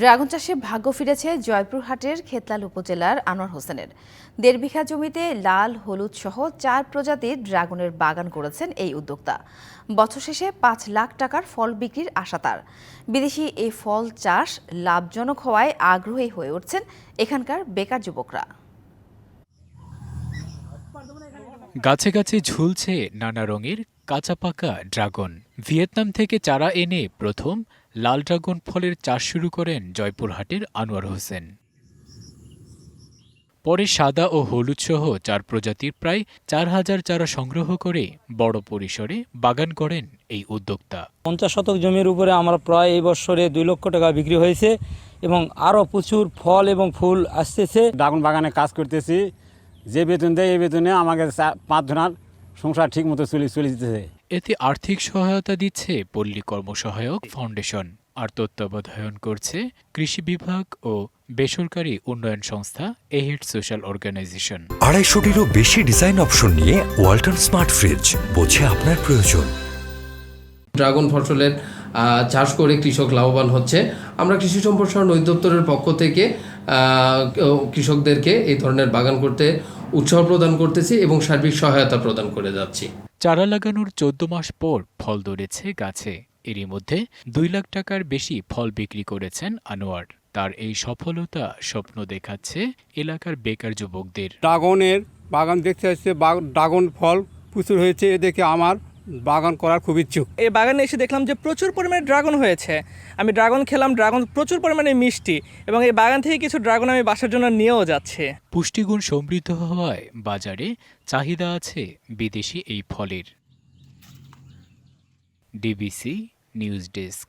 Dragon চাষে ভাগ্য ফিরেছে জয়পুরহাটের খেতলাল উপজেলার আনোয়ার হোসেনের। দেড় বিঘা জমিতে লাল, হলুদ সহ চার প্রজাতির ড্রাগনের বাগান করেছেন এই উদ্যোক্তা। বছর শেষে পাঁচ লাখ টাকার ফল বিক্রির আশা তার। বিদেশি এই ফল চাষ লাভজনক হওয়ায় আগ্রহী হয়ে উঠছেন এখানকার বেকার যুবকরা। গাছে গাছে ঝুলছে নানা রঙের কাঁচা পাকা ড্রাগন। ভিয়েতনাম থেকে চারা এনে প্রথম লাল ড্রাগন ফলের চাষ শুরু করেন জয়পুরহাটের আনোয়ার হোসেন। পরে সাদা ও হলুদ সহ চার প্রজাতির প্রায় চার হাজার চারা সংগ্রহ করে বড় পরিসরে বাগান করেন এই উদ্যোক্তা। পঞ্চাশ শতক জমির উপরে আমার প্রায় এই বছরে দুই লক্ষ টাকা বিক্রি হয়েছে এবং আরও প্রচুর ফল এবং ফুল আসতেছে। ড্রাগন বাগানে কাজ করতেছি যে বেতন দেয় এই বেতনে আমাকে চা- পাঁচ জনের সংসার ঠিক মতো চলে চলে যেতেছে। এতে আর্থিক সহায়তা দিচ্ছে পল্লী কর্মসহায়ক ফাউন্ডেশন আর তত্ত্বাবধায়ন করছে কৃষি বিভাগ ও বেসরকারি উন্নয়ন সংস্থা এহেড সোশ্যাল অর্গানাইজেশন। আড়াইশোটিরও বেশি ডিজাইন অপশন নিয়ে ওয়ালটন স্মার্ট ফ্রিজ বোঝে আপনার প্রয়োজন। ড্রাগন ফসলের আহ, চাষ করে কৃষক লাভবান হচ্ছে। আমরা কৃষি সম্প্রসারণ অধিদপ্তরের পক্ষ থেকে কৃষকদেরকে এই ধরনের বাগান করতে উৎসাহ প্রদান করতেছি এবং সার্বিক সহায়তা প্রদান করে যাচ্ছি। চারা লাগানোর চোদ্দ মাস পর ফল ধরেছে গাছে। এরই মধ্যে দুই লাখ টাকার বেশি ফল বিক্রি করেছেন আনোয়ার। তার এই সফলতা স্বপ্ন দেখাচ্ছে এলাকার বেকার যুবকদের। ড্রাগনের বাগান দেখতে আসছে ড্রাগন ফল প্রচুর হয়েছে এ দেখে আমার বাগান করার খুব ইচ্ছুক। এই বাগানে এসে দেখলাম যে প্রচুর পরিমাণে ড্রাগন হয়েছে। আমি ড্রাগন খেলাম ড্রাগন প্রচুর পরিমাণে মিষ্টি এবং এই বাগান থেকে কিছু ড্রাগন আমি বাসার জন্য নিয়েও যাচ্ছে। পুষ্টিগুণ সমৃদ্ধ হওয়ায় বাজারে চাহিদা আছে বিদেশি এই ফলের। DBC news desk.